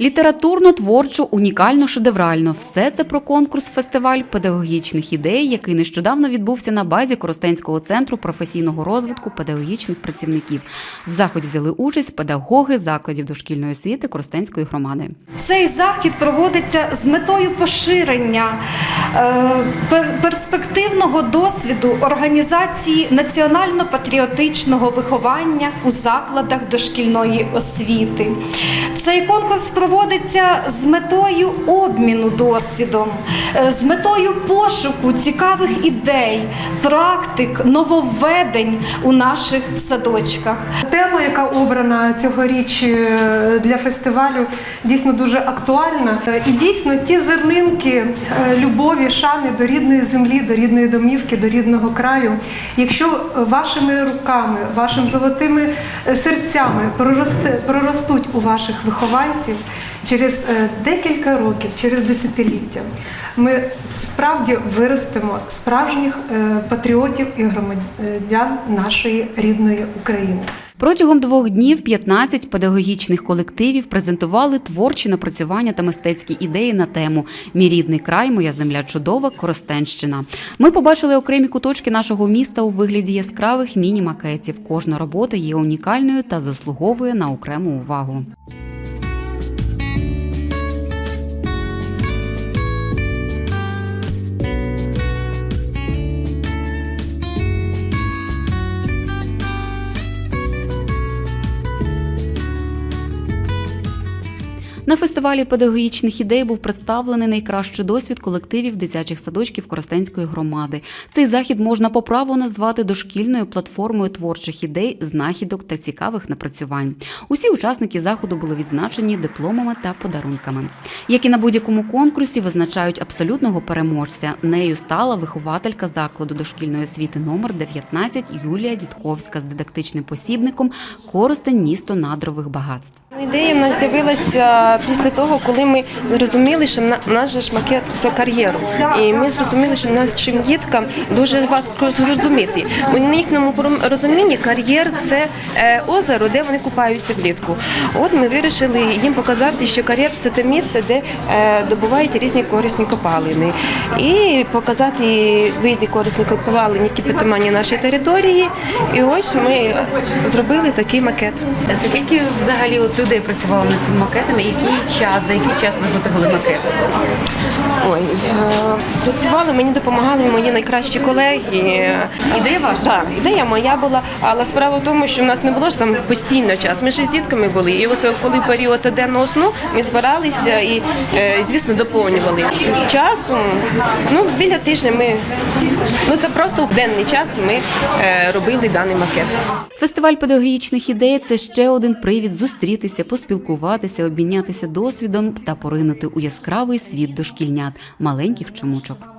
Літературно, творчо, унікально, шедеврально. Все це про конкурс фестиваль педагогічних ідей, який нещодавно відбувся на базі Коростенського центру професійного розвитку педагогічних працівників. В заході взяли участь педагоги закладів дошкільної освіти Коростенської громади. Цей захід проводиться з метою поширення е, перспективного досвіду організації національно-патріотичного виховання у закладах дошкільної освіти. Цей конкурс проводиться з метою обміну досвідом, е, з метою пошуку цікавих ідей, практик, нововведень у наших садочках. Тема, яка обрана цьогоріч е, для фестивалю, дійсно дуже актуальна. Е, І дійсно ті зернинки любові, шани до рідної землі, до рідної домівки, до рідного краю. Якщо вашими руками, вашими золотими серцями проростуть у ваших вихованців через е, декілька років, через десятиліття, ми справді виростемо справжніх е, патріотів і громадян нашої рідної України. Протягом двох днів 15 педагогічних колективів презентували творчі напрацювання та мистецькі ідеї на тему Мій рідний край, моя земля чудова, Коростенщина. Ми побачили окремі куточки нашого міста у вигляді яскравих міні-макетів. Кожна робота є унікальною та заслуговує на окрему увагу. На фестивалі педагогічних ідей був представлений найкращий досвід колективів дитячих садочків Коростенської громади. Цей захід можна по праву назвати дошкільною платформою творчих ідей, знахідок та цікавих напрацювань. Усі учасники заходу були відзначені дипломами та подарунками. Як і на будь-якому конкурсі, визначають абсолютного переможця. Нею стала вихователька закладу дошкільної освіти номер 19 Юлія Дідковська з дидактичним посібником Коростень місто надрових багатств. Ідея в нас з'явилася після того, коли ми зрозуміли, що на- наш макет це кар'єру. І ми зрозуміли, що нашим діткам дуже важко зрозуміти. У їхньому розумінні кар'єр це е, озеро, де вони купаються влітку. От ми вирішили їм показати, що кар'єр це те місце, де е, добувають різні корисні копалини. І показати види корисних копалин, які підтримані нашої території. І ось ми зробили такий макет. Скільки взагалі людей працювало над цими макетами? Який час, за який час ви готували макети? Ой, е, працювали, мені допомагали мої найкращі колеги. Ідея ваша? Так, ідея моя була, але справа в тому, що в нас не було ж там постійно час. Ми ще з дітками були. І от коли період денного сну, ми збиралися і, е, звісно, доповнювали. Часом, ну, біля тижня ми, ну це просто в денний час ми е, робили даний макет. Фестиваль педагогічних ідей це ще один привід зустрітися, поспілкуватися, обмінятися досвідом та поринути у яскравий світ дошкільнят маленьких чомучок.